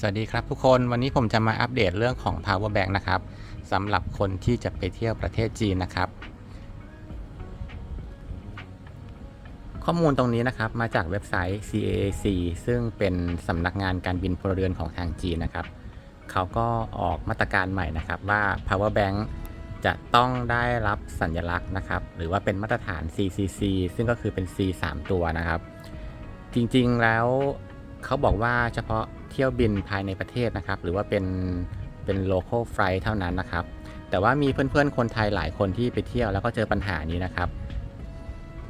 สวัสดีครับทุกคนวันนี้ผมจะมาอัปเดตเรื่องของ power bank นะครับสำหรับคนที่จะไปเที่ยวประเทศจีนนะครับ ข้อมูลตรงนี้นะครับมาจากเว็บไซต์ CAAC ซึ่งเป็นสำนักงานการบินพลเรือนของทางจีนนะครับ เขาก็ออกมาตรการใหม่นะครับว่า power bank จะต้องได้รับสัญลักษณ์นะครับ หรือว่าเป็นมาตรฐาน CCC ซึ่งก็คือเป็น C 3 ตัวนะครับ จริงๆแล้วเขาบอกว่าเฉพาะ ที่ยวบินภายในประเทศนะครับ หรือว่าเป็นเป็น local flight เท่านั้นนะครับ แต่ว่ามีเพื่อนๆ คนไทยหลายคนที่ไปเที่ยวแล้วก็เจอปัญหานี้นะครับ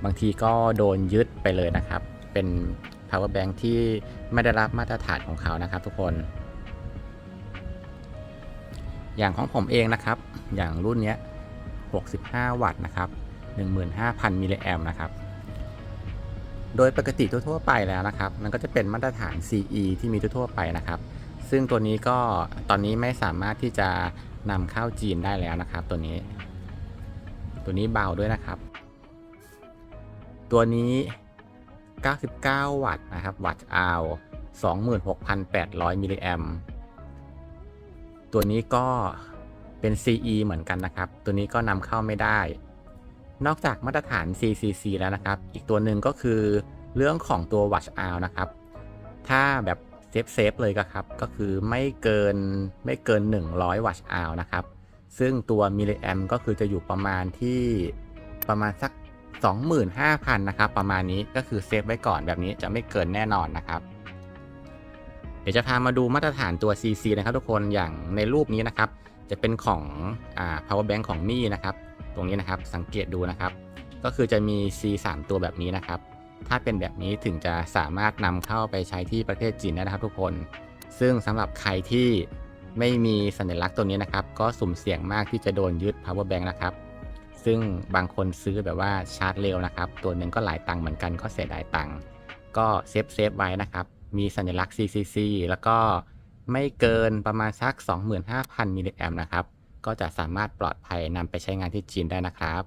บางทีก็โดนยึดไปเลยนะครับ เป็น power bank ที่ไม่ได้รับมาตรฐานของเขานะครับ ทุกคน อย่างของผมเองนะครับ อย่างรุ่นนี้65 วัตต์นะครับ15,000มิลลิแอมนะครับ โดยปกติทั่วๆไปแล้วนะครับ มันก็จะเป็นมาตรฐาน CE ที่มีทั่วๆไปนะครับ ซึ่งตัวนี้ก็ตอนนี้ไม่สามารถที่จะนำเข้าจีนได้แล้วนะครับ ตัวนี้ ตัวนี้เบาด้วยนะครับ ตัวนี้ 99 วัตต์นะครับ วัตต์อาว26,800 มิลลิแอมตัวนี้ก็เป็น CE เหมือนกันนะครับ ตัวนี้ก็นำเข้าไม่ได้ นอกจากมาตรฐาน CCC แล้วนะครับ อีกตัวหนึ่งก็คือเรื่องของตัว Watch Out นะครับ ถ้าแบบเซฟเซฟเลยก็ครับ ก็คือไม่เกินไม่เกิน 100 Watch Out นะครับ ซึ่งตัวมิลลิแอมก็คือจะอยู่ประมาณที่ประมาณสัก 25,000 นะครับ ประมาณนี้ก็คือเซฟไว้ก่อนแบบนี้จะไม่เกินแน่นอนนะครับ เดี๋ยวจะพามาดูมาตรฐานตัว CC นะครับทุกคนอย่างในรูปนี้นะครับ จะเป็นของอ่า power bank ของมี่นะครับ รงนี้นะครับ สังเกตดูนะครับ ก็คือจะมี C 3ตัวแบบนี้นะครับ ถ้าเป็นแบบนี้ถึงจะสามารถนำเข้าไปใช้ที่ประเทศจีนได้นะครับ ทุกคน ซึ่งสำหรับใครที่ไม่มีสัญลักษณ์ตัวนี้นะครับ ก็สุ่มเสี่ยงมากที่จะโดนยึด power bank นะครับ ซึ่งบางคนซื้อแบบว่าชาร์จเร็วนะครับ ตัวหนึ่งก็หลายตังค์เหมือนกันก็เสียดายตังค์ก็เซฟเซฟไว้นะครับ มีสัญลักษณ์ CCC แล้วก็ไม่เกินประมาณสัก 25,000มิลลิแอมนะครับ ก็จะสามารถปลอดภัยนำไปใช้งานที่จีนได้นะครับ